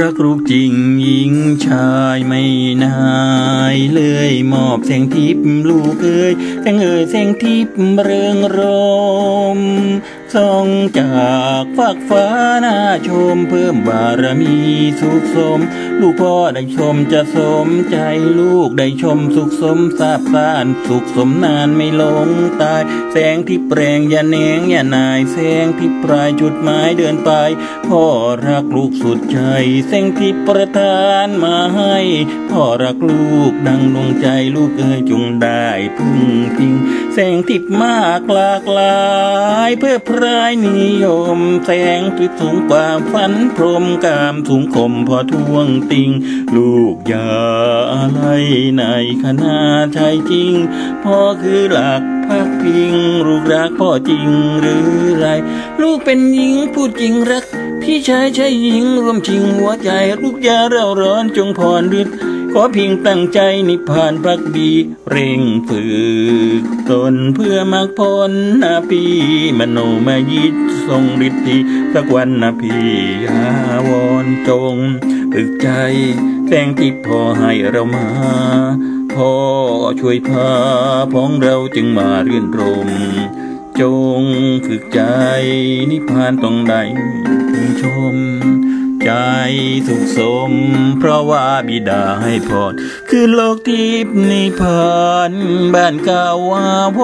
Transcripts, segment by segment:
รักลูกจริงหญิงชายไม่นายเลยมอบแสงทิพย์ลูกเอ้ยแสงเอ้ยแสงทิพย์เรืองรมส่องจากฟากฟ้าหน้าชมเพิ่มบารมีสุขสม ลูกพ่อได้ชมจะสมใจลูกได้ชมสุขสมทราบสานสุขสมนานไม่หลงตาย แสงที่แปลงอย่าเนงอย่านายแสงที่ปลายจุดหมายเดินไป พ่อรักลูกสุดใจ แสงที่ประทานมาให้ พ่อรักลูกดังดวงใจลูกเอ้ยจงได้พึ่งพิง แสงทิพมากหลากหลายเพื่อรายนิยม แสงที่สูงกว่าฝันพรมกามสูงคมพอทวงติง ลูกอย่าอะไรในคณะชายจริง พ่อคือหลักพักพิง ลูกรักพ่อจริงหรือไร ลูกเป็นหญิงพูดจริงรัก พี่ชายใช่หญิงรวมชิงหัวใจลูกอย่าเร่าร้อนจงผ่อนฤทธิ์ ขอเพียงตั้งใจนิพพานพักดี เร่งฝึกตนเพื่อมรรคผลนาพีมโนมายิตทรงฤทธิสักวันนาพียาวอนจงฝึกใจแสงที่พอให้เรามาพ่อช่วยพาพ้องเราจึงมาเรื่นรม จงฝึกใจนิพพานต้องได้ชม ใจสุขสม เพราะว่าบิดาให้พรคือโลกทิพย์นิพพานบ้านเก่าอาว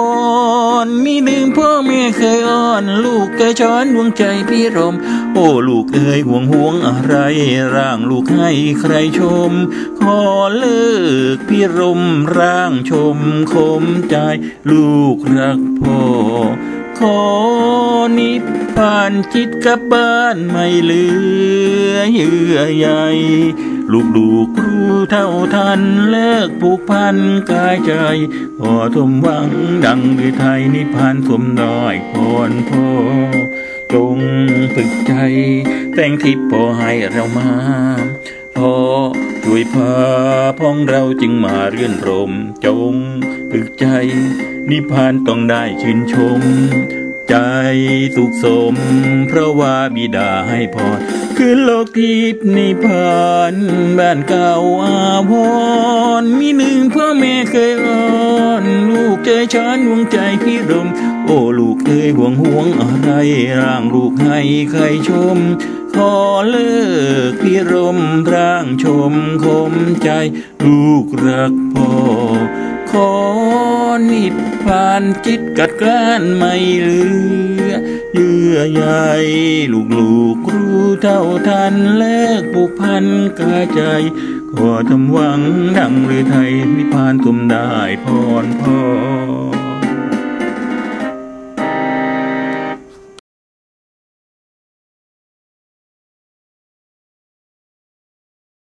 รณ์มีลืมพ่อแม่เคยอ้อน ลูกเคยช้อนดวงใจพี่รม โอ้ลูกเอ้ยห่วงห่วงอะไร ร่างลูกให้ใครชม ขอเลิกพี่รมร่างชมคมใจ ลูกรักพ่อ นิพพานจิตกับบ้านไม่เหลือเยื่อใยลูกดูครูเท่าทันเลิกผูกพันกายใจขอทมหวังดังดือไทยนิพพานสมดอยพรพ่อจงฝึกใจแต่งทิพย์พอให้เรามาพอช่วยพาพ้องเราจึงมาเรื่อนรมจงฝึกใจ นิพพานต้องได้ชื่นชม ใจสุขสม เพราะว่าบิดาให้พรคือโลกทิพย์นิพพานบ้านเก่าอาวรณ์มีหนึ่งพ่อแม่เคยอ้อนลูกใจฉันดวงใจพี่รม โอ้ลูกเอ้ยห่วงห่วงอะไร ร่างลูกให้ใครชม ขอเลิกพี่รมร่างชมคมใจ ลูกรักพ่อขอนิพ พานจิตกัดกล้านไม่เหลือ เยื่อใยลูกลูกครูเท่าทันเลิกผูกพันกายใจ ขอทำหวังดังหรือไทยนิพพานตุมได้พรพร